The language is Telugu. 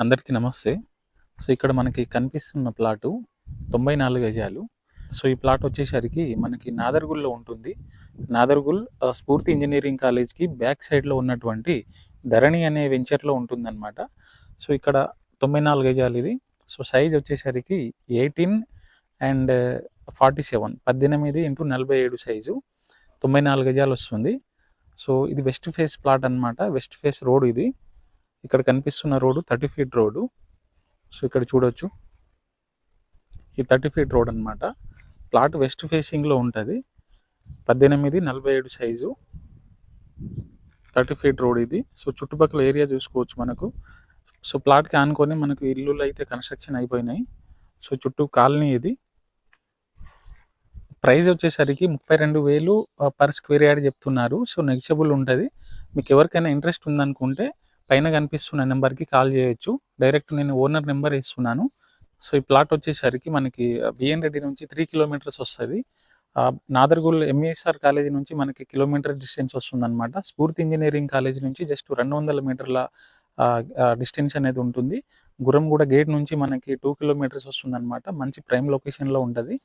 అందరికీ నమస్తే. సో ఇక్కడ మనకి కనిపిస్తున్న ప్లాటు తొంభై నాలుగు గజాలు. సో ఈ ప్లాట్ వచ్చేసరికి మనకి నాదర్గుల్లో ఉంటుంది. నాదర్గుల్ స్ఫూర్తి ఇంజనీరింగ్ కాలేజ్కి బ్యాక్ సైడ్లో ఉన్నటువంటి ధరణి అనే వెంచర్లో ఉంటుందన్నమాట. సో ఇక్కడ తొంభై నాలుగు గజాలు ఇది. సో సైజ్ వచ్చేసరికి ఎయిటీన్ అండ్ ఫార్టీ సెవెన్. పద్దెనిమిది ఇంటూ నలభై ఏడు సైజు. తొంభై నాలుగు గజాలు వస్తుంది. సో ఇది వెస్ట్ ఫేస్ ప్లాట్ అన్నమాట. వెస్ట్ ఫేస్ రోడ్ ఇది. ఇక్కడ కనిపిస్తున్న road thirty feet road. So ఇక్కడ చూడొచ్చు. ఈ థర్టీ ఫీట్ రోడ్ అన్నమాట. ప్లాట్ వెస్ట్ ఫేసింగ్లో ఉంటుంది. పద్దెనిమిది నలభై ఏడు సైజు. థర్టీ ఫీట్ రోడ్ ఇది. సో చుట్టుపక్కల ఏరియా చూసుకోవచ్చు మనకు. సో ప్లాట్కి ఆనుకొని మనకు ఇల్లులు అయితే కన్స్ట్రక్షన్ అయిపోయినాయి. సో చుట్టూ కాలనీ ఇది. ప్రైస్ వచ్చేసరికి ముప్పై రెండు వేలు పర్ స్క్వేర్ యార్డ్ చెప్తున్నారు. సో నెగిషబుల్ ఉంటుంది. మీకు ఎవరికైనా ఇంట్రెస్ట్ ఉందనుకుంటే పైన కనిపిస్తున్న నెంబర్కి కాల్ చేయొచ్చు. డైరెక్ట్ నేను ఓనర్ నెంబర్ ఇస్తున్నాను సో ఈ ప్లాట్ వచ్చేసరికి మనకి బిఎన్ రెడ్డి నుంచి త్రీ కిలోమీటర్స్ వస్తుంది. నాదర్గూల్ ఎంఈఎస్ఆర్ కాలేజీ నుంచి మనకి కిలోమీటర్ డిస్టెన్స్ వస్తుంది అనమాట స్ఫూర్తి ఇంజనీరింగ్ కాలేజ్ నుంచి జస్ట్ రెండు వందల మీటర్ల డిస్టెన్స్ అనేది ఉంటుంది. గురంగూడ గేట్ నుంచి మనకి టూ కిలోమీటర్స్ వస్తుంది అనమాట మంచి ప్రైమ్ లొకేషన్లో ఉంటుంది.